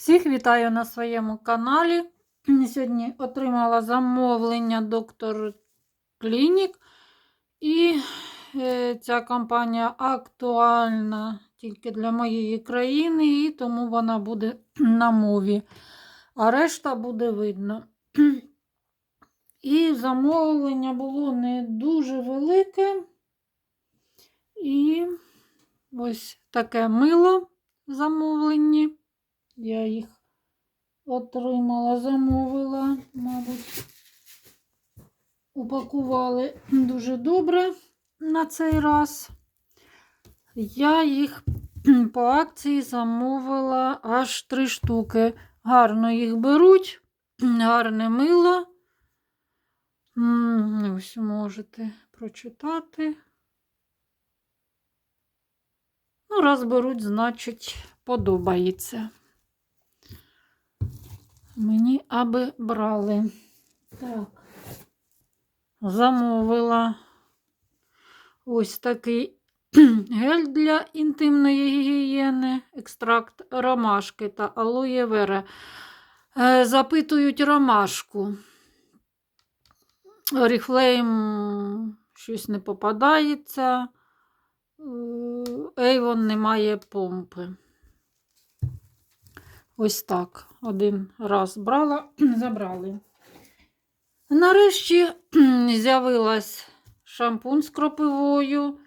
Всіх вітаю на своєму каналі. Сьогодні отримала замовлення доктор Клінік. І е, ця компанія актуальна тільки для моєї країни, і тому вона буде на мові. А решта буде видно. І замовлення було не дуже велике. І ось таке мило в замовленні. Я їх отримала, замовила, мабуть, упакували дуже добре на цей раз. Я їх по акції замовила аж три штуки. Гарно їх беруть, гарне мило. Ось можете прочитати. Ну, раз беруть, значить, подобається. Мені аби брали. Так. Замовила ось такий гель для інтимної гігієни, екстракт ромашки та алоє вера. Е, Запитують ромашку. Оріфлейм щось не попадається. Ейвон не має помпи. Ось так. Один раз брала, забрали. Нарешті з'явилась шампунь з кропивою.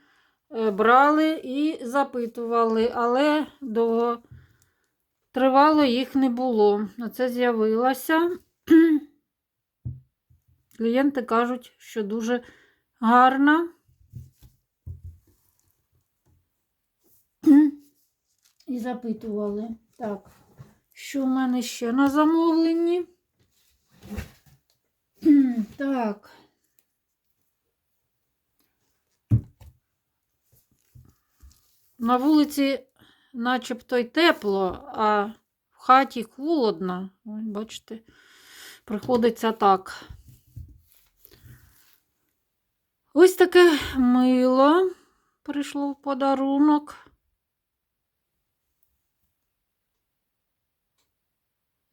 Е, Брали і запитували, але довго тривало їх не було. Оце з'явилося. Клієнти кажуть, що дуже гарна. І запитували. Так, що в мене ще на замовленні? Так. На вулиці начебто й тепло, а в хаті холодно. Ой, бачите, приходиться так. Ось таке мило прийшло в подарунок.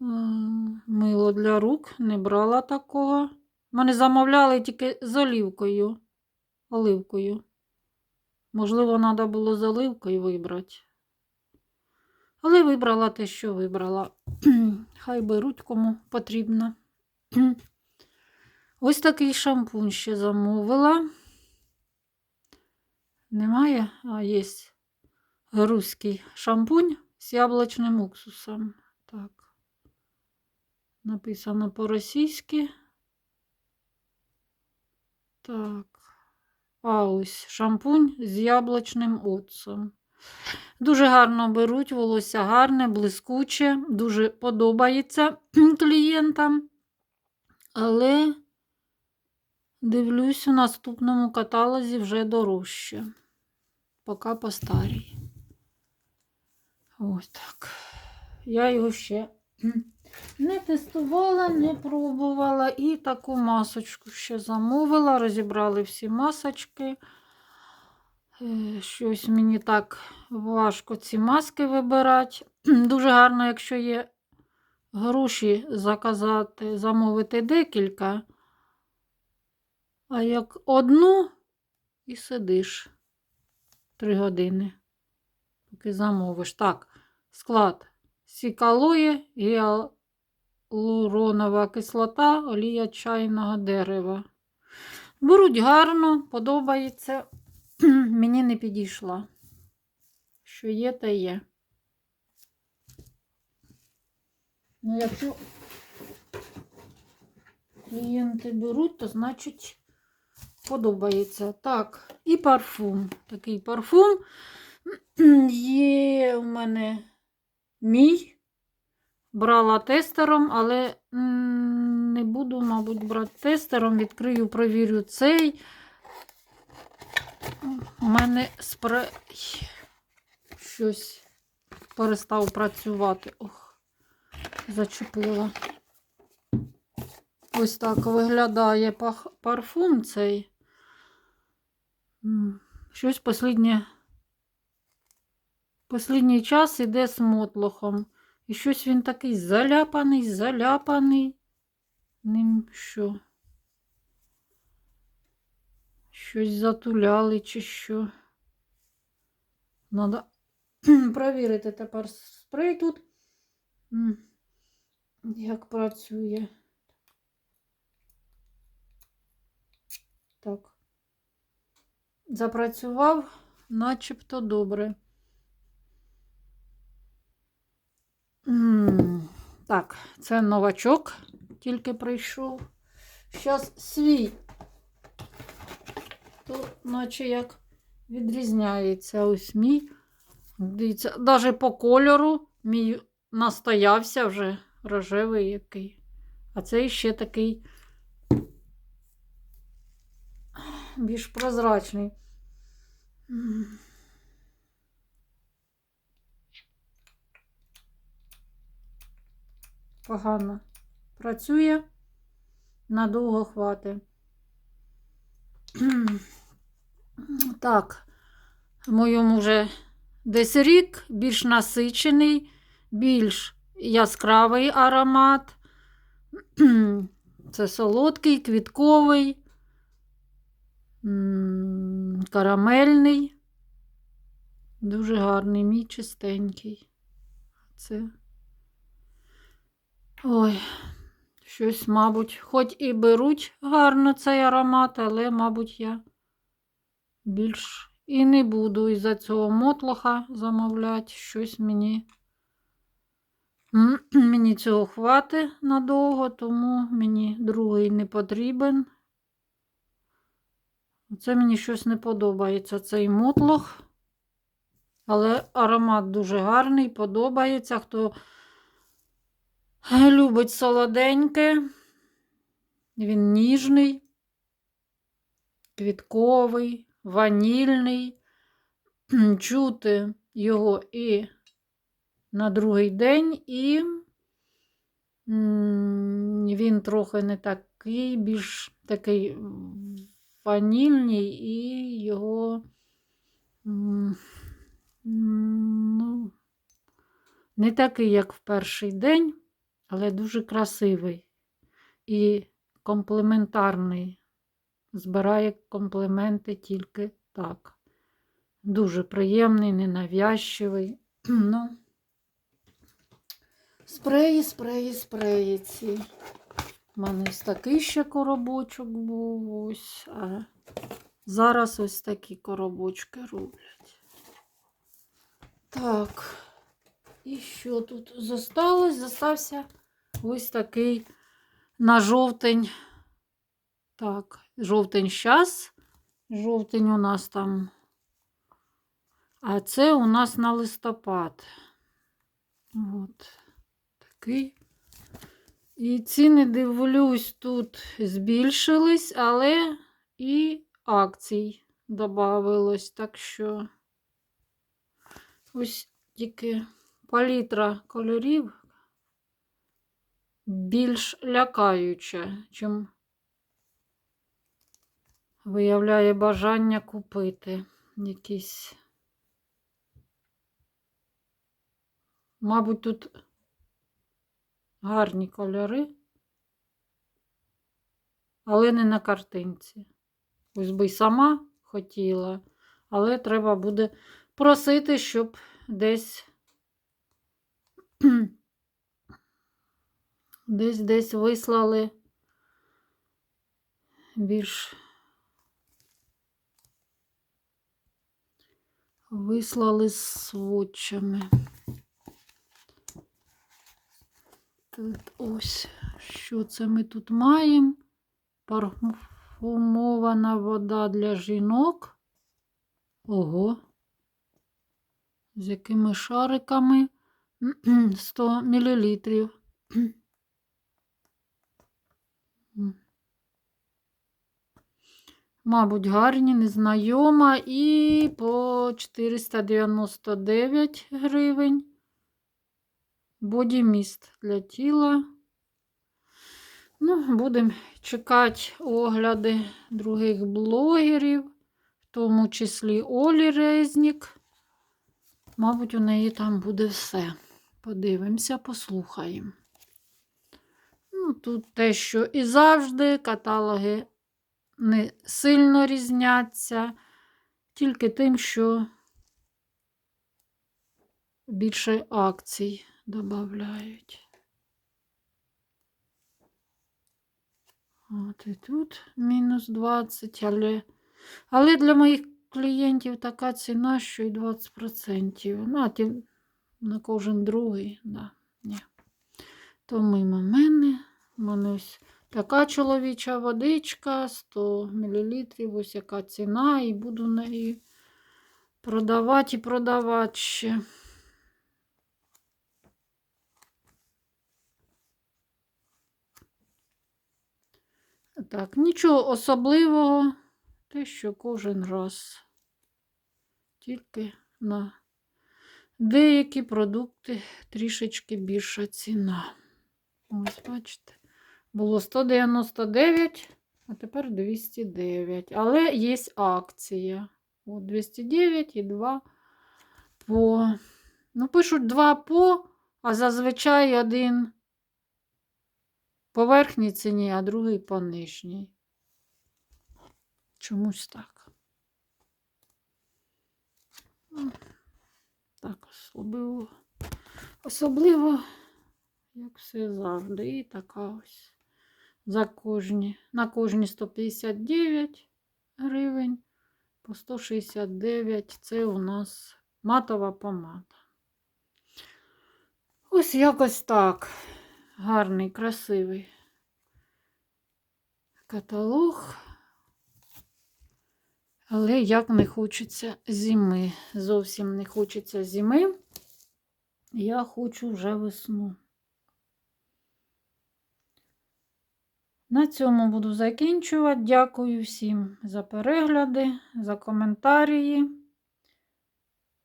Мило для рук, не брала такого. Мене замовляли тільки з олівкою. Оливкою. Можливо, треба було з оливкою вибрати. Але вибрала те, що вибрала. Хай беруть кому потрібно. Ось такий шампунь ще замовила. Немає, а є руський шампунь з яблучним уксусом. Так. Написано по-російськи. Так. А ось шампунь з яблучним оцом. Дуже гарно беруть, волосся гарне, блискуче, дуже подобається клієнтам. Але, дивлюсь, у наступному каталозі вже дорожче. Поки по старій. Ось так. Я його ще не тестувала, не пробувала. І таку масочку ще замовила. Розібрали всі масочки. Е, Щось мені так важко ці маски вибирати. Дуже гарно, якщо є гроші заказати, замовити декілька. А як одну і сидиш три години, поки замовиш. Так, склад сікалоє, гіалуронова кислота, олія чайного дерева. Беруть гарно, подобається. Мені не підійшла. Що є, те є. Ну, якщо клієнти беруть, то значить подобається. Так, і парфум. Такий парфум. Є у мене мій. Брала тестером, але не буду, мабуть, брати тестером. Відкрию, провірю цей. У мене спрей щось перестав працювати. Ох, зачепила. Ось так виглядає парфум цей. Щось посліднє, послідній час іде з мотлохом. І щось він такий заляпаний, заляпаний. Ним що? Щось затуляли чи що. Надо провірити тепер спрей тут. Як працює. Так. Запрацював начебто добре. Так, це новачок, тільки прийшов. Зараз свій. То, наче як відрізняється ось мій. Дивіться, навіть по кольору мій настоявся вже рожевий який. А цей ще такий більш прозрачний. Погано працює, надовго хватить. Так, моєму вже десь рік більш насичений, більш яскравий аромат. Це солодкий, квітковий, карамельний. Дуже гарний, мій чистенький. Це. Ой, щось, мабуть, хоч і беруть гарно цей аромат, але, мабуть, я більш і не буду із-за цього мотлоха замовляти. Щось мені. Мені цього хватить надовго, тому мені другий не потрібен. Це мені щось не подобається, цей мотлох. Але аромат дуже гарний, подобається. Хто любить солоденьке, він ніжний, квітковий, ванільний. Чути його і на другий день, і він трохи не такий, більш такий ванільний, і його ну, не такий, як в перший день, але дуже красивий і комплементарний. Збирає компліменти тільки так. Дуже приємний, ненавязчивий. Ну, спреї, спреї, спреї ці. У мене ось такий ще коробочок був. Ось. А зараз ось такі коробочки роблять. Так. І що тут зосталось? Зостався ось такий на жовтень. Так, жовтень щас. Жовтень у нас там. А це у нас на листопад. От такий. І ціни, дивлюсь, тут збільшились, але і акцій додавилось. Так що ось тільки палітра кольорів більш лякаюча, чим виявляє бажання купити якісь. Мабуть, тут гарні кольори, але не на картинці. Ось би й сама хотіла, але треба буде просити, щоб десь десь десь вислали більш вислали з сводчами. Тут ось, що це ми тут маємо? Парфумована вода для жінок. Ого. З якими шариками? 100 мл. Мабуть, гарні, незнайома і по 499 гривень. Бодіміст для тіла. Ну, будемо чекати огляди других блогерів, в тому числі Олі Резнік. Мабуть, у неї там буде все. Подивимося, послухаємо. Ну, тут те, що і завжди, каталоги не сильно різняться, тільки тим, що більше акцій додають. От і тут мінус 20, але, але для моїх клієнтів така ціна, що і 20%. Ну, а ті на кожен другий, да, ні. То мимо мене. Мене ось така чоловіча водичка, 100 мл, ось яка ціна, і буду неї продавати і продавати ще. Так, нічого особливого, те, що кожен раз. Тільки на деякі продукти трішечки більша ціна. Ось, бачите, було 199, а тепер 209. Але є акція. От 209 і 2 по. Ну, пишуть 2 по, а зазвичай один по верхній ціні, а другий по нижній. Чомусь так. Ну, Так, особливо, особливо, як все завжди. І така ось за кожні, на кожні 159 гривень, по 169 це у нас матова помада. Ось якось так. Гарний, красивий каталог. Але як не хочеться зими. Зовсім не хочеться зими. Я хочу вже весну. На цьому буду закінчувати. Дякую всім за перегляди, за коментарі.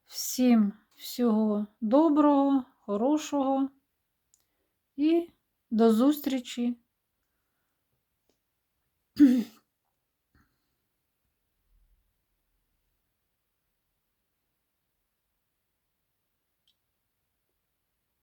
Всім всього доброго, хорошого і до зустрічі